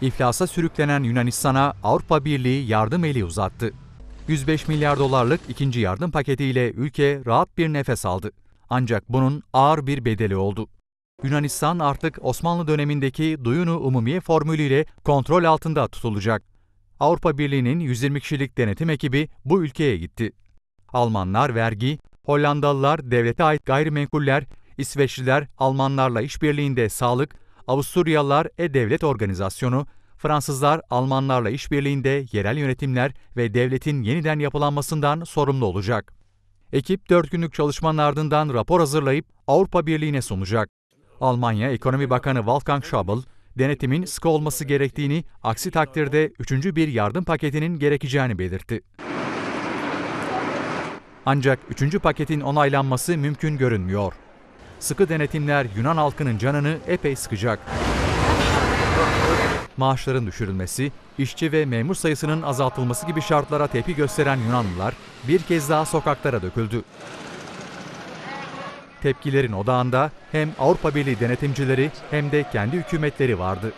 İflasa sürüklenen Yunanistan'a Avrupa Birliği yardım eli uzattı. 105 milyar dolarlık ikinci yardım paketiyle ülke rahat bir nefes aldı. Ancak bunun ağır bir bedeli oldu. Yunanistan artık Osmanlı dönemindeki Duyunu Umumiye formülüyle kontrol altında tutulacak. Avrupa Birliği'nin 120 kişilik denetim ekibi bu ülkeye gitti. Almanlar vergi, Hollandalılar devlete ait gayrimenkuller, İsveçliler Almanlarla işbirliğinde sağlık, Avusturyalılar e-devlet organizasyonu, Fransızlar Almanlarla işbirliğinde yerel yönetimler ve devletin yeniden yapılanmasından sorumlu olacak. Ekip 4 günlük çalışmanın ardından rapor hazırlayıp Avrupa Birliği'ne sunacak. Almanya Ekonomi Bakanı Wolfgang Schäuble, denetimin sıkı olması gerektiğini, aksi takdirde üçüncü bir yardım paketinin gerekeceğini belirtti. Ancak üçüncü paketin onaylanması mümkün görünmüyor. Sıkı denetimler Yunan halkının canını epey sıkacak. Maaşların düşürülmesi, işçi ve memur sayısının azaltılması gibi şartlara tepki gösteren Yunanlılar bir kez daha sokaklara döküldü. Tepkilerin odağında hem Avrupa Birliği denetimcileri hem de kendi hükümetleri vardı.